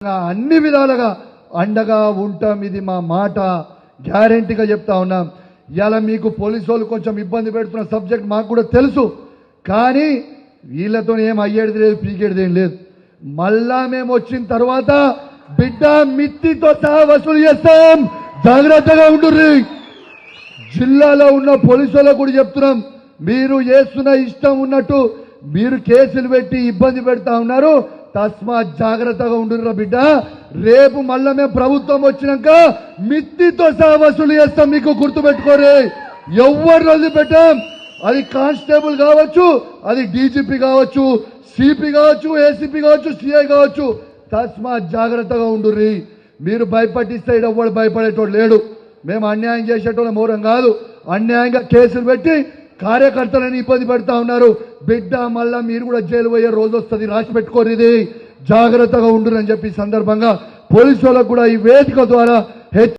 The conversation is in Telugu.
అన్ని విధాలుగా అండగా ఉంటాం. ఇది మా మాట. గ్యారెంటీగా చెప్తా ఉన్నాం. ఇలా మీకు పోలీసు వాళ్ళు కొంచెం ఇబ్బంది పెడుతున్న సబ్జెక్ట్ మాకు కూడా తెలుసు. కానీ వీళ్ళతో ఏం అయ్యేది లేదు పీకేది ఏం లేదు. మళ్ళా మేము వచ్చిన తర్వాత బిడ్డ మిత్తితో సహా వసూలు చేస్తాం. జాగ్రత్తగా ఉండుర్రి. జిల్లాలో ఉన్న పోలీసులకు కూడా చెప్తున్నాం. మీరు చేస్తున్న ఇష్టం ఉన్నట్టు మీరు కేసులు పెట్టి ఇబ్బంది పెడతా ఉన్నారు. తస్మాత్ జాగ్రత్తగా ఉండుర్రా బిడ్డ. రేపు మళ్ళా మేము ప్రభుత్వం వచ్చినాక మిత్తితో సహా వసూలు చేస్తాం మీకు గుర్తుపెట్టుకోరే. ఎవరు రోజు పెట్టాం. అది కానిస్టేబుల్ కావచ్చు అది డీజీపీ కావచ్చు సిపి కావచ్చు ఏసీపీ కావచ్చు సిఐ కావచ్చు. తస్మాత్ జాగ్రత్తగా ఉండుర్రి. మీరు భయపట్టిస్తే ఈడ భయపడేటోడు లేడు. మేము అన్యాయం చేసేటోళ్ళ మౌరం కాదు. అన్యాయంగా కేసులు పెట్టి కార్యకర్తలని ఇబ్బంది పెడతా ఉన్నారు. బిడ్డ మళ్ళా మీరు కూడా జైలు పోయే రోజు వస్తుంది. రాసి పెట్టుకోనిది జాగ్రత్తగా ఉండునని చెప్పి సందర్భంగా పోలీసు వాళ్ళకు కూడా ఈ వేదిక ద్వారా హెచ్